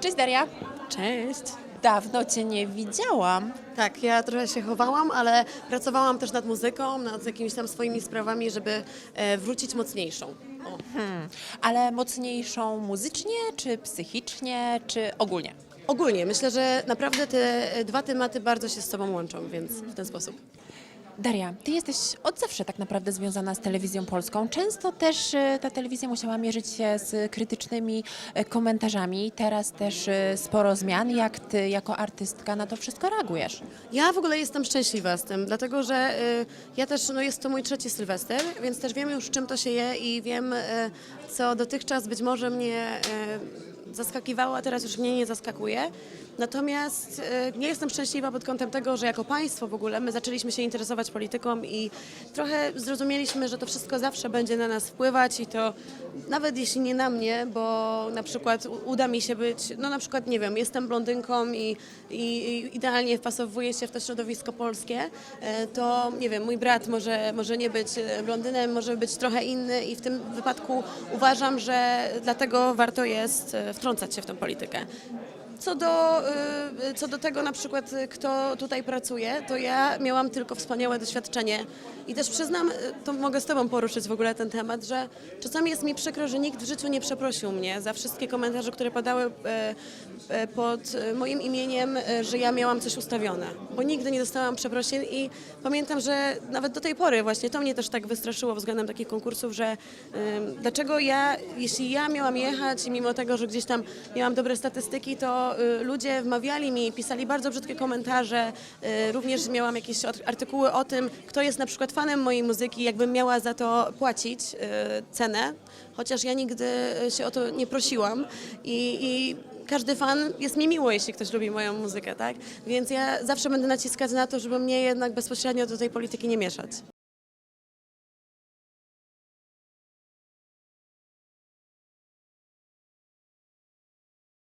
Cześć Daria. Cześć. Dawno Cię nie widziałam. Tak, ja trochę się chowałam, ale pracowałam też nad muzyką, nad jakimiś tam swoimi sprawami, żeby e, wrócić mocniejszą. O. Ale mocniejszą muzycznie, czy psychicznie, czy ogólnie? Ogólnie myślę, że naprawdę te dwa tematy bardzo się z sobą łączą, więc w ten sposób. Daria, Ty jesteś od zawsze tak naprawdę związana z telewizją polską. Często też e, ta telewizja musiała mierzyć się z krytycznymi e, komentarzami. Teraz też e, sporo zmian. Jak Ty jako artystka na to wszystko reagujesz? Ja w ogóle jestem szczęśliwa z tym, dlatego że ja też, no jest to mój trzeci Sylwester, więc też wiem już czym to się je i wiem, co dotychczas być może mnie zaskakiwało, a teraz już mnie nie zaskakuje. Natomiast y, nie jestem szczęśliwa pod kątem tego, że jako państwo w ogóle my zaczęliśmy się interesować polityką i trochę zrozumieliśmy, że to wszystko zawsze będzie na nas wpływać i to nawet jeśli nie na mnie, bo na przykład uda mi się być, no na przykład nie wiem, jestem blondynką i, i, i idealnie wpasowuję się w to środowisko polskie, e, to nie wiem, mój brat może, może nie być e, blondynem, może być trochę inny i w tym wypadku uważam, że dlatego warto jest e, wtrącać się w tę politykę. Co do, y, co do tego na przykład, y, kto tutaj pracuje, to ja miałam tylko wspaniałe doświadczenie. I też przyznam, y, to mogę z Tobą poruszyć w ogóle ten temat, że czasami jest mi przykro, że nikt w życiu nie przeprosił mnie za wszystkie komentarze, które padały pod moim imieniem, że ja miałam coś ustawione, bo nigdy nie dostałam przeprosin i pamiętam, że nawet do tej pory właśnie to mnie też tak wystraszyło względem takich konkursów, że dlaczego ja, jeśli ja miałam jechać i mimo tego, że gdzieś tam miałam dobre statystyki, to y, ludzie wmawiali mi, pisali bardzo brzydkie komentarze. Y, również miałam jakieś artykuły o tym, kto jest na przykład fanem mojej muzyki, jakbym miała za to płacić y, cenę, chociaż ja nigdy się o to nie prosiłam. I, i każdy fan jest mi miło, jeśli ktoś lubi moją muzykę, tak? Więc ja zawsze będę naciskać na to, żeby mnie jednak bezpośrednio do tej polityki nie mieszać.